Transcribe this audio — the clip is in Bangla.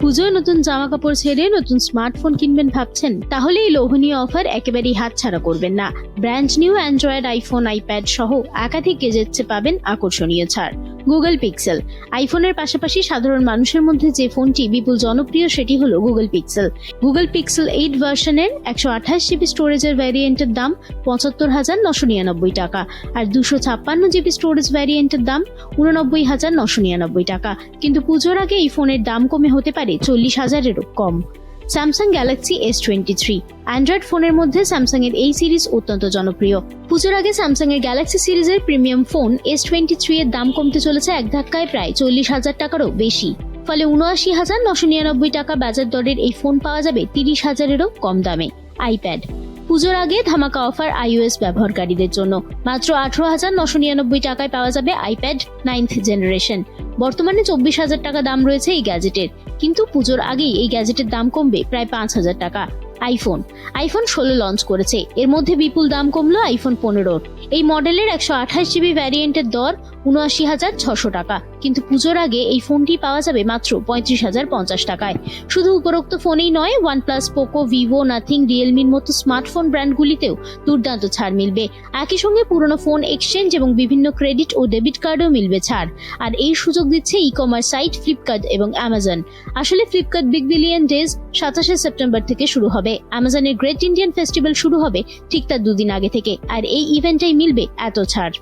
পুজোয় নতুন জামা কাপড় ছেড়ে নতুন স্মার্টফোন কিনবেন ভাবছেন তাহলে এই লোভনীয় অফার একেবারেই হাতছাড়া করবেন না। Brand new Android iPhone iPad সহ একাধিক গেজেটসে পাবেন আকর্ষণীয় ছাড়। Google Pixel. আইফোনের পাশাপাশি সাধারণ মানুষের মধ্যে যে ফোনটি বিপুল জনপ্রিয়, সেটি হলো Google Pixel. Google Pixel eight ভার্সনের একশো আঠাশ জিবি স্টোরেজের ভ্যারিয়েন্টের দাম পঁচাত্তর হাজার নশো নিরানব্বই টাকা আর দুশো ছাপ্পান্ন জিবি স্টোরেজ ভ্যারিয়েন্টের দাম উননব্বই হাজার নশো নিরানব্বই টাকা। কিন্তু পুজোর আগে এই ফোনের দাম কমে হতে পারে চল্লিশ হাজারেরও কম। Samsung Galaxy S twenty three Android ফোনের মধ্যে স্যামসাং এর এই সিরিজ অত্যন্ত জনপ্রিয়। পুজোর আগে স্যামসাং এর গ্যালাক্সি সিরিজের premium phone S twenty three এর দাম কমতে চলেছে এক ধাক্কায় প্রায় চল্লিশ হাজার টাকারও বেশি। ফলে উনআশি হাজার নশো নিরানব্বই টাকা বাজার দরের এই ফোন পাওয়া যাবে তিরিশ হাজারেরও কম দামে। আইপ্যাড পুজোর আগে ধামাকা অফার আইওএস ব্যবহারকারীদের জন্য। মাত্র আঠারো হাজার নশো নিরানব্বই টাকায় পাওয়া যাবে আইপ্যাড নাইন্থ জেনারেশন বর্তমানে চব্বিশ হাজার টাকা দাম রয়েছে এই গ্যাজেটের কিন্তু পুজোর আগেই এই গ্যাজেটের দাম কমবে প্রায় পাঁচ হাজার টাকা। আইফোন। আইফোন ষোলো লঞ্চ করেছে। এর মধ্যে বিপুল দাম কমলো আইফোন পনেরোর। এই মডেলের একশো আঠাশ জিবি ভ্যারিয়েন্টের দর উনআশি হাজার ছশো টাকা। কিন্তু পুজোর আগে এই ফোনটি পাওয়া যাবে মাত্র পঁয়ত্রিশ হাজার পঞ্চাশ টাকায়। শুধু উপরোক্ত ফোনেই নয় ওয়ানপ্লাস পোকো ভিভো নাথিং রিয়েলমির মতো স্মার্টফোন ব্র্যান্ডগুলিতেও দুর্দান্ত ছাড় মিলবে। একই সঙ্গে পুরনো ফোন এক্সচেঞ্জ এবং বিভিন্ন ক্রেডিট ও ডেবিট কার্ডও মিলবে ছাড়। আর এই সুযোগ দিচ্ছে ই কমার্স সাইট ফ্লিপকার্ট এবং অ্যামাজন আসলে ফ্লিপকার্ট বিগ বিলিয়ন ডেজ সাতাশে সেপ্টেম্বর থেকে শুরু হবে। অ্যামাজনের গ্রেট ইন্ডিয়ান ফেস্টিভ্যাল শুরু হবে ঠিক তার দুদিন আগে থেকে। আর এই ইভেন্টেই মিলবে এত ছাড়।